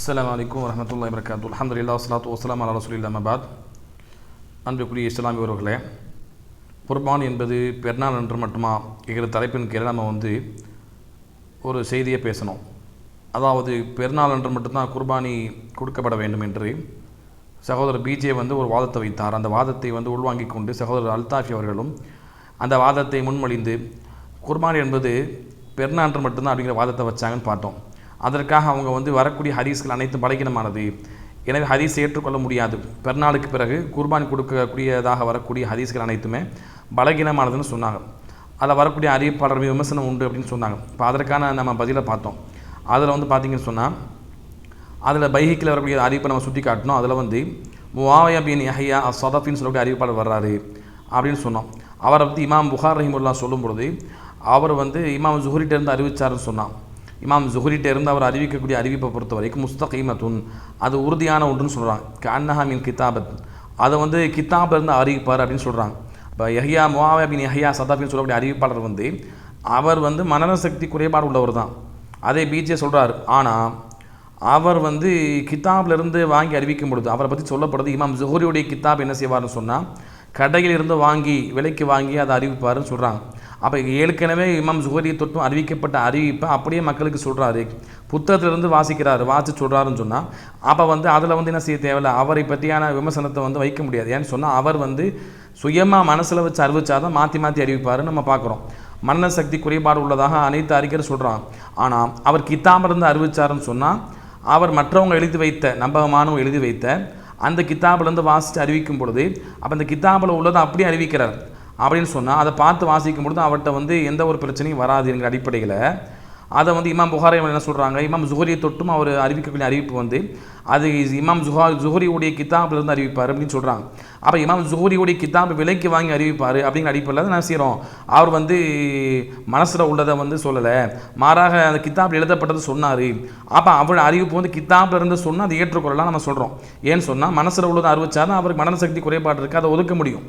அஸ்லாம் வலைக்கம் வரமத்துல்லாஹி வரகாத்து அல்ஹம்துலில்லாஹ் வஸ்ஸலாத்து வஸ்ஸலாமு அலா ரசூல் இல்லாமபாத் அன்புக்குரிய இஸ்லாமிய உறவுகளே குர்பான் என்பது பெருநாள் என்று மட்டுமா என்கிற தலைப்பின் கீழே நம்ம வந்து ஒரு செய்தியை பேசணும். அதாவது பெருநாள் என்று மட்டும்தான் குர்பானி கொடுக்கப்பட வேண்டும் என்று சகோதரர் பிஜே வந்து ஒரு வாதத்தை வைத்தார். அந்த வாதத்தை வந்து உள்வாங்கிக் கொண்டு சகோதரர் அல்தாஃபி அவர்களும் அந்த வாதத்தை முன்மொழிந்து குர்பானி என்பது பெருநான்று மட்டும்தான் அப்படிங்கிற வாதத்தை வச்சாங்கன்னு பார்த்தோம். அதற்காக அவங்க வந்து வரக்கூடிய ஹதீஸ்கள் அனைத்தும் பலகீனமானது. எனவே ஹதீஸ் ஏற்றுக்கொள்ள முடியாது. பெருநாளுக்கு பிறகு குர்பான் கொடுக்கக்கூடியதாக வரக்கூடிய ஹதீஸ்கள் அனைத்துமே பலகீனமானதுன்னு சொன்னாங்க. அதில் வரக்கூடிய அறிவிப்பாளர் விமர்சனம் உண்டு அப்படின்னு சொன்னாங்க. இப்போ அதற்கான நம்ம பதிலை பார்த்தோம். அதில் வந்து பார்த்தீங்கன்னு சொன்னால் அதில் பைஹிக்கில் வரக்கூடிய அறிவிப்பை நம்ம சுட்டி காட்டணும். அதில் வந்து முவாயா பின் யஹ்யா அசதஃபின்னு சொல்லக்கூடிய அறிவிப்பாளர் வர்றாரு அப்படின்னு சொன்னோம். அவரை பற்றி இமாம் புகார் ரஹிமுல்லா சொல்லும் பொழுது அவர் வந்து இமாம் ஜுஹரிட்டேருந்து அறிவிச்சாருன்னு சொன்னான். இமாம் ஜுஹரிட்ட இருந்து அவர் அறிவிக்கக்கூடிய அறிவிப்பை பொறுத்த வரைக்கும் முஸ்தகீமத்துன். அது உறுதியான ஒன்றுன்னு சொல்கிறாங்க கண்ணஹா மீன் கிதாபத். அதை வந்து கிதாபில் இருந்து அறிவிப்பார் அப்படின்னு சொல்கிறாங்க இப்போ யஹ்யா முவாவியா பின் யஹ்யா சதாபின்னு சொல்லக்கூடிய அறிவிப்பாளர் வந்து அவர் வந்து மனநல சக்தி குறைபாடு உள்ளவர் தான். அதே பீச்சே சொல்கிறார் ஆனால் அவர் வந்து கித்தாப்லேருந்து இருந்து வாங்கி அறிவிக்கும் பொழுது அவரை பற்றி சொல்லப்படுது இமாம் ஜுஹரியுடைய கித்தாப் என்ன செய்வார்னு சொன்னால் கடையில் இருந்து வாங்கி விலைக்கு வாங்கி அதை அறிவிப்பாருன்னு சொல்கிறாங்க அப்போ ஏற்கனவே இமாம் ஜுஹரி தொட்டும் அறிவிக்கப்பட்ட அறிவிப்பை அப்படியே மக்களுக்கு சொல்கிறாரு புத்தகத்திலிருந்து வாசிக்கிறாரு வாசி சொல்கிறாருன்னு சொன்னால் அப்போ வந்து அதில் வந்து என்ன செய்ய தேவையில்ல? அவரை பற்றியான விமர்சனத்தை வந்து வைக்க முடியாது. ஏன்னு சொன்னால் அவர் வந்து சுயமாக மனசில் வச்சு அறிவிச்சாதான் மாற்றி மாற்றி அறிவிப்பாருன்னு நம்ம பார்க்குறோம். மன்ன சக்தி குறைபாடு உள்ளதாக அனைத்து அறிஞர் சொல்கிறாங்க ஆனால் அவர் கித்தாமிலிருந்து அறிவிச்சாருன்னு சொன்னால் அவர் மற்றவங்க எழுதி வைத்த நம்பகமானவங்க எழுதி வைத்த அந்த கித்தாபிலேருந்து வாசித்து அறிவிக்கும் பொழுது அப்போ அந்த கித்தாபில் உள்ளதை அப்படியே அறிவிக்கிறார். அப்படின்னு சொன்னால் அதை பார்த்து வாசிக்கும் பொழுது அவர்கிட்ட வந்து எந்த ஒரு பிரச்சனையும் வராதுங்கிற அடிப்படையில். அதை வந்து இமாம் புகாரை என்ன சொல்கிறாங்க இமாம் ஜுஹரியை தொட்டும் அவர் அறிவிக்கக்கூடிய அறிவிப்பு வந்து அது இமாம் ஜுஹா ஜுஹரியுடைய இருந்து அறிவிப்பார் அப்படின்னு சொல்கிறாங்க அப்போ இமாம் ஜுஹரியுடைய கித்தாப் விலைக்கு வாங்கி அறிவிப்பார் அப்படிங்கிற அடிப்படையில் தான் நான் செய்கிறோம் அவர் வந்து மனசில் உள்ளதை வந்து சொல்லலை. மாறாக அந்த கித்தாப் எழுதப்பட்டது சொன்னார். அப்போ அவர் அறிவிப்பு வந்து கித்தாப்பில் இருந்து சொன்னால் அதை ஏற்றுக்கொள்ளலாம் நம்ம சொல்கிறோம் ஏன்னு சொன்னால் மனசில் உள்ளதை அறிவிச்சாதான் அவருக்கு மனசக்தி சக்தி குறைபாடு இருக்குது அதை ஒதுக்க முடியும்.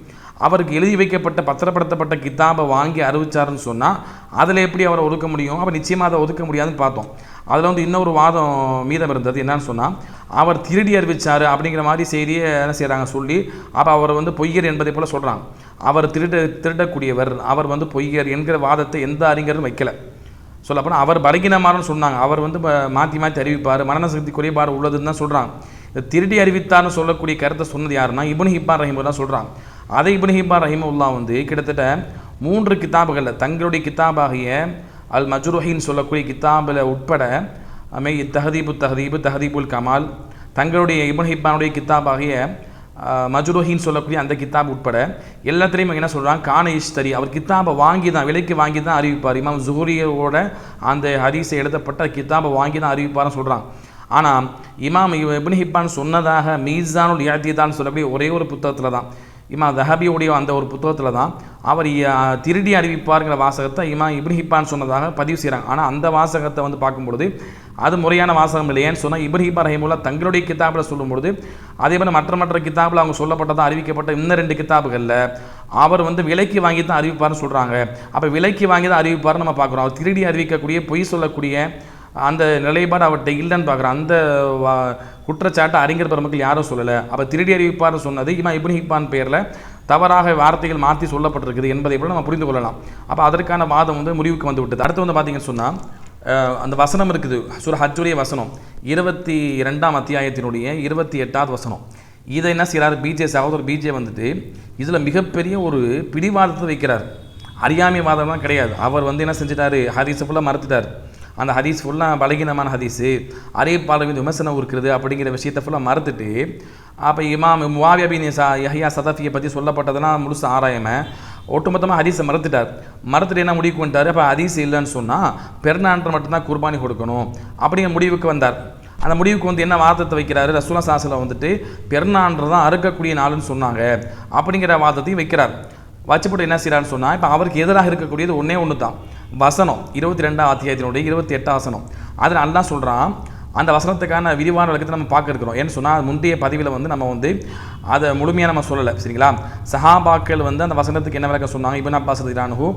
அவருக்கு எழுதி வைக்கப்பட்ட பத்திரப்படுத்தப்பட்ட கித்தாபை வாங்கி அறிவிச்சாருன்னு சொன்னால் அதில் எப்படி அவரை ஒதுக்க முடியும்? அப்போ நிச்சயமாக அதை ஒதுக்க முடியாதுன்னு பார்த்தோம். அதில் வந்து இன்னொரு வாதம் மீதம் இருந்தது. என்னன்னு சொன்னால் அவர் திருடி அறிவித்தார் அப்படிங்கிற மாதிரி செய்தியை என்ன செய்கிறாங்க சொல்லி அப்போ அவர் வந்து பொய்யர் என்பதை போல் சொல்கிறாங்க அவர் திருட திருடக்கூடியவர் அவர் வந்து பொய்யர் என்கிற வாதத்தை எந்த அறிஞரும் வைக்கலை. சொல்லப்போனால் அவர் பலகீனமானு சொன்னாங்க. அவர் வந்து மாற்றி மாற்றி அறிவிப்பார் மரண சக்தி குறைபாடு உள்ளதுன்னு தான் சொல்கிறாங்க இந்த திருடி அறிவித்தார்னு சொல்லக்கூடிய கருத்தை சொன்னது யாருன்னா இபுன் ஹிப்பான் ரஹிமுல்லா சொல்கிறாங்க அதை இபுன் ஹிப்பான் ரஹிமுல்லா வந்து கிட்டத்தட்ட மூன்று கித்தாபுகளில் தங்களுடைய கித்தாபாகிய அல் மஜ்ருஹின்னு சொல்லக்கூடிய கித்தாபில் உட்பட மெய் தஹதீபு தஹதீபு தஹதீபுல் கமால் தங்களுடைய இபுன் ஹிப்பானுடைய கித்தாபாகிய மஜ்ருஹின்னு சொல்லக்கூடிய அந்த கித்தாப் உட்பட எல்லாத்துலேயும் என்ன சொல்கிறாங்க கான இஷ்தரி. அவர் கித்தாபை வாங்கி தான் விலைக்கு வாங்கி தான் அறிவிப்பார். இமாம் ஜுஹூரியோட அந்த ஹரிசை எழுதப்பட்ட கித்தாபை வாங்கி தான் அறிவிப்பார்னு சொல்கிறான் ஆனால் இமாம் இப்னு ஹிப்பான் சொன்னதாக மீசானுல் யாத்திதான் சொல்லக்கூடிய ஒரே ஒரு புத்தகத்தில் தான் இமா தஹபியுடைய அந்த ஒரு புத்தகத்தில் தான் அவர் திருடி அறிவிப்பாருங்கிற வாசகத்தை இமா இப்னு ஹிப்பான் சொன்னதாக பதிவு செய்கிறாங்க ஆனால் அந்த வாசகத்தை வந்து பார்க்கும்பொழுது அது முறையான வாசகம் இல்லை. ஏன்னு சொன்னால் இப்னு ஹிப்பா ரஹிமுல்லா தங்களுடைய கிதாபில் சொல்லும்பொழுது அதே மாதிரி மற்ற மற்ற கிதாபில் அவங்க சொல்லப்பட்டதாக அறிவிக்கப்பட்ட இன்னும் ரெண்டு கிதாபுகளில் அவர் வந்து விலைக்கு வாங்கி தான் அறிவிப்பார்னு சொல்கிறாங்க அப்போ விலைக்கு வாங்கி தான் அறிவிப்பார்னு நம்ம பார்க்குறோம். அவர் திருடி அறிவிக்கக்கூடிய பொய் சொல்லக்கூடிய அந்த நிலைப்பாடு அவர்கிட்ட இல்லைன்னு பார்க்குறான். அந்த குற்றச்சாட்டை அறிஞர் பெருமக்கள் யாரும் சொல்லலை. அப்போ திருடி அறிவிப்பார்னு சொன்னது இமா இப்னு ஹிப்பான் பேரில் தவறாக வார்த்தைகள் மாற்றி சொல்லப்பட்டிருக்குது என்பதை கூட நம்ம புரிந்து கொள்ளலாம். அப்போ அதற்கான வாதம் வந்து முடிவுக்கு வந்து விட்டது. அடுத்து வந்து பார்த்தீங்கன்னு சொன்னால் அந்த வசனம் இருக்குது. சுர ஹஜ்ஜுடைய வசனம். இருபத்தி ரெண்டாம் அத்தியாயத்தினுடைய இருபத்தி எட்டாவது வசனம். இதை என்ன செய்கிறார் பிஜே சகோதரர் பிஜே வந்துட்டு இதில் மிகப்பெரிய ஒரு பிடிவாதத்தை வைக்கிறார். அறியாமை வாதம்லாம் கிடையாது. அவர் வந்து என்ன செஞ்சிட்டாரு? ஹரிசை ஃபுல்லாக மறுத்துட்டார். அந்த ஹதீஸ் ஃபுல்லாக பலகீனமான ஹதீஸு. அறிவிப்பாளர் மீது விமர்சனம் இருக்கிறது அப்படிங்கிற விஷயத்தை ஃபுல்லாக மறுத்துட்டு அப்போ இமாம் முவாவியபின் சா யஹியா சதஃபியை பற்றி சொல்லப்பட்டதெல்லாம் முழுசு ஆராயமை ஒட்டுமொத்தமாக ஹதீஸை மறுத்துட்டார். மறுத்துட்டு என்ன முடிவுக்கு வந்துட்டார்? அப்போ ஹதீஸ் இல்லைன்னு சொன்னால் பெருநான்ற மட்டும்தான் குர்பானி கொடுக்கணும் அப்படிங்கிற முடிவுக்கு வந்தார். அந்த முடிவுக்கு வந்து என்ன வாதத்தை வைக்கிறாரு? ரசூலா சாசில் வந்துட்டு பெருநான்று தான் அறுக்கக்கூடிய நாளுன்னு சொன்னாங்க அப்படிங்கிற வாதத்தையும் வைக்கிறார். வச்சுப்பட்டு என்ன செய்கிறான்னு சொன்னால் இப்போ அவருக்கு எதிராக இருக்கக்கூடியது ஒன்றே ஒன்று தான் வசனம் இருபத்தி ரெண்டாம் அத்தியாயத்தினுடைய இருபத்தி எட்டாம் வசனம். அதில் நல்லா சொல்கிறான் அந்த வசனத்துக்கான விரிவான விளக்கத்தை நம்ம பார்க்க இருக்கிறோம். ஏன்னு சொன்னால் முந்தைய பதிவில் வந்து நம்ம வந்து அதை முழுமையாக நம்ம சொல்லலை சரிங்களா? சஹாபாக்கள் வந்து அந்த வசனத்துக்கு என்ன விளக்கம் சொன்னாங்க? இப்போ நான் ரதிரானு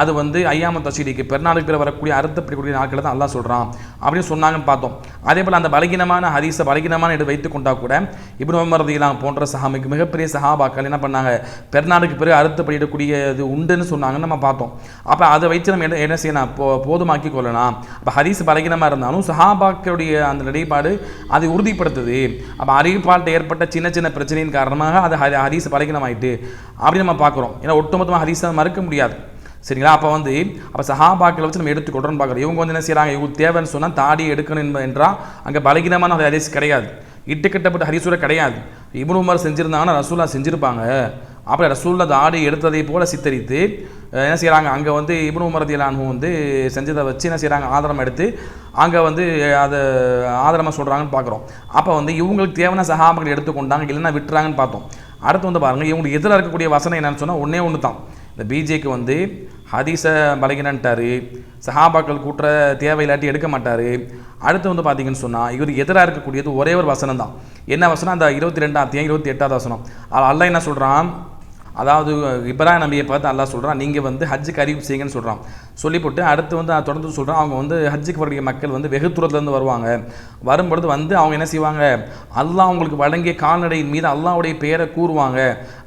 அது வந்து ஐயாம தஷீரிக்கு பெருநாளுக்கு பிற வரக்கூடிய அறுத்தப்படக்கூடிய நாட்களை தான் அல்லாஹ் சொல்கிறான் அப்படின்னு சொன்னாங்கன்னு பார்த்தோம். அதே போல் அந்த பலகீனமான ஹதீஸை பலகீனமான எடுத்து வைத்து கொண்டா கூட இப்னு உமர் போன்ற சஹாமிக்கு மிகப்பெரிய சஹாபாக்கள் என்ன பண்ணாங்க? பெருநாளுக்கு பிறகு அறுத்தப்படிடக்கூடியது உண்டுன்னு சொன்னாங்கன்னு நம்ம பார்த்தோம். அப்போ அதை வைத்து நம்ம என்ன என்ன செய்யணும் போ போதுமாக்கி கொள்ளலாம். அப்போ ஹதீஸ் பலகீனமாக இருந்தாலும் சஹாபாக்களுடைய அந்த நிலைப்பாடு அதை உறுதிப்படுத்துது. அப்போ அறிவிப்பாட்டை ஏற்பட்ட சின்ன சின்ன பிரச்சனையின் காரணமாக அது ஹரி ஹதீஸ் பலகீனமாயிட்டு. அப்படின்னு நம்ம பார்க்குறோம். ஏன்னா ஒட்டுமொத்தமாக ஹதீஸை மறுக்க முடியாது. சரிங்களா? அப்போ வந்து அப்போ சஹாபாக்களை வச்சு நம்ம எடுத்துக்கொள்றோம்னு பார்க்குறோம். இவங்க வந்து என்ன செய்கிறாங்க இவங்க தேவைன்னு சொன்னால் தாடி எடுக்கணும் என்றால் அங்கே பலகீனமான ஒரு ஹதீஸ் கிடையாது. இட்டுக்கட்டப்பட்ட ஹரிசூரை கிடையாது. இப்னு உமர் செஞ்சுருந்தாங்கன்னா ரசூலா செஞ்சுருப்பாங்க. அப்புறம் ரசூல்லா தாடி எடுத்ததை போல சித்தரித்து என்ன செய்கிறாங்க அங்கே வந்து இப்னு உமர் வந்து செஞ்சதை வச்சு என்ன செய்கிறாங்க ஆதாரம் எடுத்து அங்கே வந்து அதை ஆதாரமாக சொல்கிறாங்கன்னு பார்க்குறோம். அப்போ வந்து இவங்களுக்கு தேவையான சகாபங்கள் எடுத்துக்கொண்டாங்க இல்லைன்னா விட்டுறாங்கன்னு பார்த்தோம். அடுத்து வந்து பாருங்கள் இவங்களுக்கு எதிராக இருக்கக்கூடிய வசனம் என்னென்னு சொன்னால் ஒன்றே ஒன்று தான் இந்த பிஜேக்கு வந்து ஹதீஸை பலகினன்ட்டாரு சஹாபாக்கள் கூட்டுற தேவையில்லாட்டி எடுக்க மாட்டார். அடுத்து வந்து பார்த்தீங்கன்னு சொன்னால் இவருக்கு எதிராக இருக்கக்கூடியது ஒரே ஒரு வசனம் தான் என்ன வசனம்? அந்த இருபத்தி ரெண்டாம் தேதி இருபத்தி எட்டாவது வசனம். அது அல்ல என்ன சொல்கிறான் அதாவது இப்ராஹிம் நபியை பார்த்து அல்லா சொல்கிறான் நீங்கள் வந்து ஹஜ்ஜுக்கு அறிவிப்பு செய்யுங்கன்னு சொல்கிறான் சொல்லிவிட்டு அடுத்து வந்து தொடர்ந்து சொல்கிறான் அவங்க வந்து ஹஜ்ஜுக்கு வரக்கூடிய மக்கள் வந்து வெகு தூரத்துலேருந்து வருவாங்க. வரும்பொழுது வந்து அவங்க என்ன செய்வாங்க? அல்லாஹ் அவங்களுக்கு வழங்கிய கால்நடையின் மீது அல்லாவுடைய பெயரை கூறுவாங்க.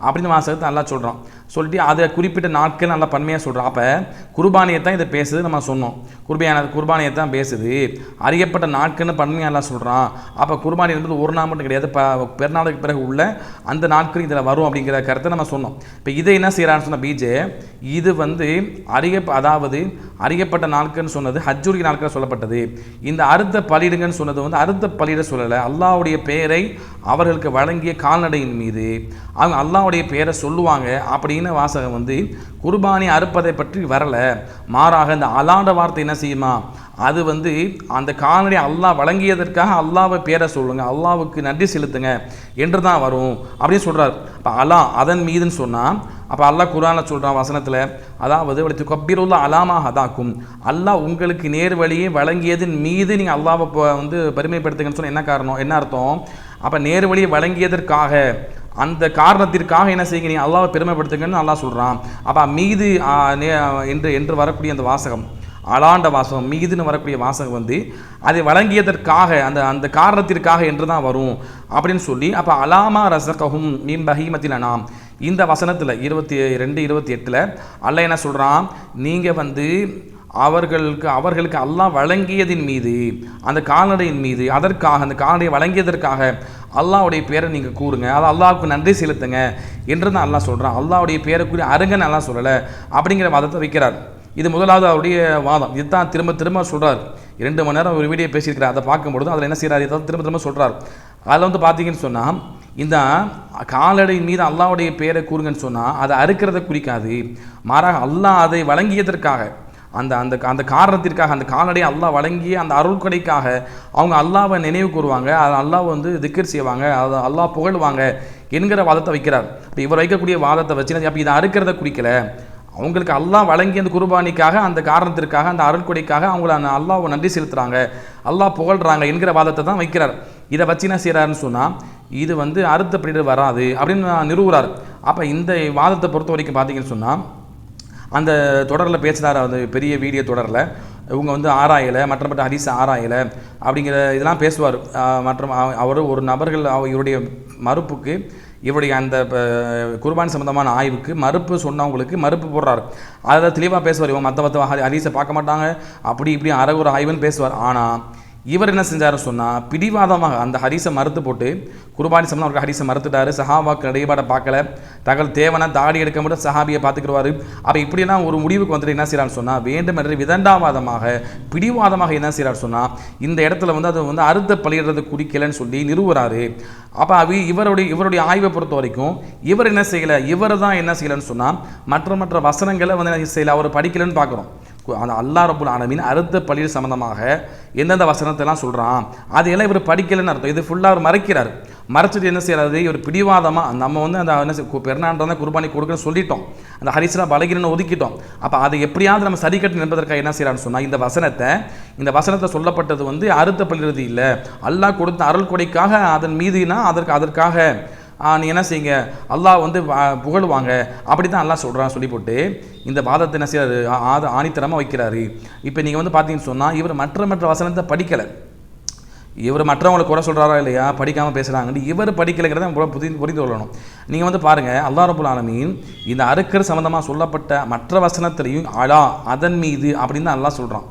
அப்படின்னு வாசகத்தை அல்லா சொல்கிறான் சொல்லிட்டு அதை குறிப்பிட்ட நாட்கள் நல்லா பன்மையாக சொல்கிறான் அப்போ குர்பானியை தான் இதை பேசுது நம்ம சொன்னோம். குர்பான குர்பானியை தான் பேசுது. அறியப்பட்ட நாட்கள்னு பன்மையாக எல்லாம் சொல்கிறான் அப்போ குர்பானி என்பது ஒரு நாள் மட்டும் கிடையாது. இப்போ பெருநாளுக்கு பிறகு உள்ள அந்த நாட்கள் இதில் வரும் அப்படிங்கிற கருத்தை நம்ம சொன்னோம். இப்போ இதை என்ன செய்கிறான்னு சொன்ன பிஜே இது வந்து அறிய அதாவது அறியப்பட்ட நாட்கள்னு சொன்னது ஹஜ்ஜூரி நாட்கள் சொல்லப்பட்டது. இந்த அறுத்த பலிடுங்கன்னு சொன்னது வந்து அறுத்த பலியிட சொல்லலை. அல்லாவுடைய பெயரை அவர்களுக்கு வழங்கிய கால்நடையின் மீது அவங்க அல்லாஹ்வுடைய பெயரை சொல்லுவாங்க அப்படின்னு வாசகம் வந்து குர்பானி அறுப்பதை பற்றி வரலை. மாறாக இந்த அலாண்ட வார்த்தை என்ன செய்யுமா? அது வந்து அந்த கால்நடை அல்லாஹ் வழங்கியதற்காக அல்லாவை பேரை சொல்லுங்க அல்லாவுக்கு நன்றி செலுத்துங்க என்று தான் வரும் அப்படின்னு சொல்கிறார் இப்போ அல்லாஹ் அதன் மீதுன்னு சொன்னால் அப்போ அல்லாஹ் குரானில் சொல்கிறான் வசனத்தில் அதாவது வலித்து கப்பீருல்லா அலாமா ஹதாக்கும் அல்லாஹ் உங்களுக்கு நேர் வழியை வழங்கியதன் மீது நீங்கள் அல்லாவை வந்து பெருமைப்படுத்துங்கன்னு சொன்னால் என்ன காரணம்? என்ன அர்த்தம்? அப்போ நேர் வழியை வழங்கியதற்காக அந்த காரணத்திற்காக என்ன செய்யுங்க? நீ அல்லாஹ்வை பெருமைப்படுத்துங்கன்னு அல்லாஹ் சொல்கிறான் அப்போ மீது நே- என்று என்று வரக்கூடிய அந்த வாசகம் அலாண்ட வாசகம் மீதுன்னு வரக்கூடிய வாசகம் வந்து அதை வழங்கியதற்காக அந்த அந்த காரணத்திற்காக என்று தான் வரும் அப்படின்னு சொல்லி அப்போ அலாமா ரசகஹும் மீன் நாம் இந்த வசனத்தில் இருபத்தி ரெண்டு இருபத்தி எட்டில் அல்ல என்ன சொல்கிறான் நீங்கள் வந்து அவர்களுக்கு அவர்களுக்கு அல்லாஹ் வழங்கியதின் மீது அந்த கால்நடையின் மீது அதற்காக அந்த கால்நடையை வழங்கியதற்காக அல்லாவுடைய பேரை நீங்கள் கூறுங்க. அது அல்லாவுக்கு நன்றி செலுத்துங்க என்று தான் அல்லாஹ் சொல்கிறான் அல்லாவுடைய பேரை கூறி அருங்கன்னு அல்லாஹ் சொல்லலை அப்படிங்கிற வாதத்தை வைக்கிறார். இது முதலாவது அவருடைய வாதம். இதுதான் திரும்ப திரும்ப சொல்கிறார் இரண்டு மணி நேரம் ஒரு வீடியோ பேசியிருக்கிறார். அதை பார்க்கும்பொழுது அதில் என்ன செய்கிறார் இதை திரும்ப திரும்ப சொல்கிறார் அதில் வந்து பார்த்தீங்கன்னு சொன்னால் இந்த காலடையின் மீது அல்லாவுடைய பேரை கூறுங்கன்னு சொன்னால் அதை அறுக்கிறத குறிக்காது. மாறாக அல்லாஹ் அதை வழங்கியதற்காக அந்த அந்த அந்த காரணத்திற்காக அந்த கால்நடையை அல்லாஹ் வழங்கிய அந்த அருள்கொடைக்காக அவங்க அல்லாவை நினைவு கூறுவாங்க. அது அல்லாஹ் வந்து திக்கர் செய்வாங்க. அதை அல்லாஹ் புகழுவாங்க என்கிற வாதத்தை வைக்கிறார். இப்போ இவர் வைக்கக்கூடிய வாதத்தை வச்சு அப்போ இதை அறுக்கிறத குறிக்கல. அவங்களுக்கு அல்லாஹ் வழங்கிய அந்த குர்பானிக்காக அந்த காரணத்திற்காக அந்த அருள்கொடைக்காக அவங்கள அந்த அல்லாவை நன்றி செலுத்துறாங்க. அல்லாஹ் புகழ்கிறாங்க என்கிற வாதத்தை தான் வைக்கிறார். இதை வச்சு என்ன செய்கிறாருன்னு சொன்னால் இது வந்து அறுத்தப்படிட்டு வராது அப்படின்னு நான் நிறுவுறார் அப்போ இந்த வாதத்தை பொறுத்த வரைக்கும் பார்த்தீங்கன்னு சொன்னால் அந்த தொடரில் பேசுகிறார் அந்த பெரிய வீடியோ தொடரில். இவங்க வந்து ஆராயலை மற்ற மற்ற ஆராயலை அப்படிங்கிற இதெல்லாம் பேசுவார். மற்றும் அவர் ஒரு நபர்கள் இவருடைய மறுப்புக்கு இவருடைய அந்த குர்பான் சம்மந்தமான ஆய்வுக்கு மறுப்பு சொன்னவங்களுக்கு மறுப்பு போடுறாரு. அதில் தெளிவாக பேசுவார் இவங்க. மற்ற மற்ற ஹரிசை பார்க்க மாட்டாங்க. அப்படி இப்படி அரகுற ஆய்வுன்னு பேசுவார். ஆனால் இவர் என்ன செஞ்சார் சொன்னால் பிடிவாதமாக அந்த ஹரிசை மறுத்து போட்டு குருபானி சம்பந்தம் அவருக்கு ஹரிசை மறுத்துட்டாரு. சஹாபாக்கு நடைபாட பார்க்கல. தகவல் தேவனா தாடி எடுக்க மட்டும் சஹாபியை பார்த்துக்கிடுவார். அப்போ இப்படிலாம் ஒரு முடிவுக்கு வந்துட்டு என்ன செய்யறான்னு சொன்னால் வேண்டுமென்று விதண்டாவாதமாக பிடிவாதமாக என்ன செய்யறாரு சொன்னால் இந்த இடத்துல வந்து அது வந்து அறுத்த பழியிடுறது குறிக்கலன்னு சொல்லி நிறுவுறாரு. அப்போ அவி இவருடைய இவருடைய ஆய்வை பொறுத்த வரைக்கும் இவர் என்ன செய்யலை? இவர் தான் என்ன செய்யலைன்னு சொன்னால் மற்ற மற்ற வசனங்களை வந்து என்ன செய்யலை? அவர் படிக்கலைன்னு பார்க்குறோம். அந்த அல்லா ரபுல் ஆலமின் அறுத்த பள்ளியில் சம்மந்தமாக எந்தெந்த வசனத்தெல்லாம் சொல்கிறான் அதையெல்லாம் இவர் படிக்கலைன்னு அர்த்தம். இது ஃபுல்லாக அவர் மறைக்கிறார். மறைச்சிட்டு என்ன செய்யறாரு இவர் பிடிவாதமாக நம்ம வந்து அந்த என்ன செய்- கு- பெருநான்றதான் குர்பானி கொடுக்குன்னு சொல்லிட்டோம். அந்த ஹரிசனா பலகிரன்னு ஒதுக்கிட்டோம். அப்போ அதை எப்படியாவது நம்ம சரி கட்டி நிற்பதற்காக என்ன செய்கிறான்னு சொன்னால் இந்த வசனத்தை இந்த வசனத்தை சொல்லப்பட்டது வந்து அறுத்த பள்ளிறது இல்லை. அல்லாஹ் கொடுத்த அருள் கொடைக்காக அதன் மீதுனா அதற்கு அதற்காக நீ என்ன செய்யுங்க? அல்லாஹ் வந்து புகழ்வாங்க புகழுவாங்க. அப்படி தான் அல்லாஹ் சொல்கிறான் சொல்லி போட்டு இந்த வாதத்தை என்ன செய்யறாரு ஆ- ஆத ஆணித்தரமாக வைக்கிறாரு. இப்போ நீங்கள் வந்து பார்த்தீங்கன்னு சொன்னால் இவர் மற்ற மற்ற வசனத்தை படிக்கலை. இவர் மற்றவங்களை குறை சொல்கிறாரா இல்லையா? படிக்காமல் பேசுகிறாங்கன்னு இவர் படிக்கலைங்கிறத புரிந்து புரிந்து கொள்ளணும். நீங்கள் வந்து பாருங்கள் அல்லாஹ் ரபுல் ஆலமீன் இந்த அறுக்கர் சம்மந்தமாக சொல்லப்பட்ட மற்ற வசனத்திலையும் அலா அதன் மீது அப்படின்னு தான் அல்லாஹ் சொல்கிறான்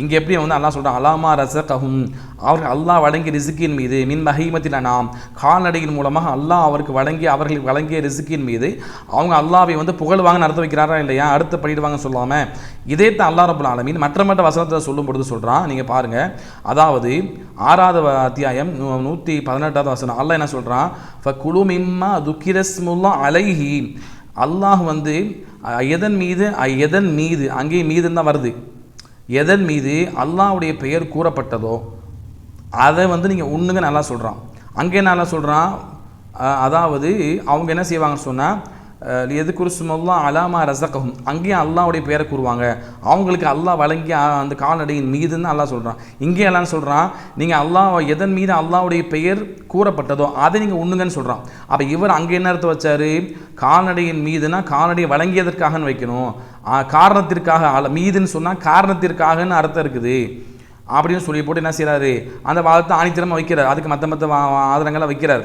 இங்கே எப்படி வந்து அல்லாஹ் சொல்கிறான் அலாமா ரசகஹும் அவர்கள் அல்லாஹ் வழங்கிய ரிசுக்கின் மீது மின் மஹீமத்தில் நாம் கால்நடையின் மூலமாக அல்லாஹ் அவருக்கு வழங்கி அவர்களுக்கு வழங்கிய ரிசுக்கின் மீது அவங்க அல்லாவை வந்து புகழ்வாங்க நடத்த வைக்கிறாரா இல்லையா? அடுத்து பண்ணிடுவாங்க சொல்லாமல் இதே தான் அல்லாஹ் ரபுல் ஆலமீன் மற்ற மற்ற வசனத்தை சொல்லும் பொழுது சொல்கிறான் நீங்கள் பாருங்கள் அதாவது ஆறாவது அத்தியாயம் நூற்றி பதினெட்டாவது வசனம். அல்லாஹ் என்ன சொல்கிறான் ஃப குழு மிம்மா துக்கிரஸ்முல்லா அலைஹி. அல்லாஹ் வந்து எதன் மீது? எதன் மீது? அங்கேயும் மீதுன்னு தான் வருது. எதன் மீது அல்லாஹ்வுடைய பெயர் கூறப்பட்டதோ அதை வந்து நீங்கள் உண்ணுங்க நல்லா சொல்கிறான் அங்கே நல்லா சொல்கிறான் அதாவது அவங்க என்ன செய்வாங்கன்னு சொன்னால் எது குருசுமல்லா அலாமா ரசகம் அங்கேயும் அல்லாவுடைய பெயரை கூறுவாங்க. அவங்களுக்கு அல்லாஹ் வழங்கி அந்த கால்நடையின் மீதுன்னு அல்லாஹ் சொல்கிறான் இங்கே எல்லாம் சொல்கிறான் நீங்கள் அல்லாஹ் எதன் மீது அல்லாவுடைய பெயர் கூறப்பட்டதோ அதை நீங்கள் உண்ணுங்கன்னு சொல்கிறான் அப்போ இவர் அங்கே என்ன அர்த்தம் வச்சார்? கால்நடையின் மீதுனா கால்நடையை வழங்கியதற்காகன்னு வைக்கணும். காரணத்திற்காக அல்ல மீதுன்னு சொன்னால் காரணத்திற்காகன்னு அர்த்தம் இருக்குது. அப்படின்னு சொல்லி போட்டு என்ன செய்கிறாரு அந்த வாதத்தை ஆணித்தரமாக வைக்கிறார். அதுக்கு மற்ற மற்ற ஆதாரங்களை வைக்கிறார்.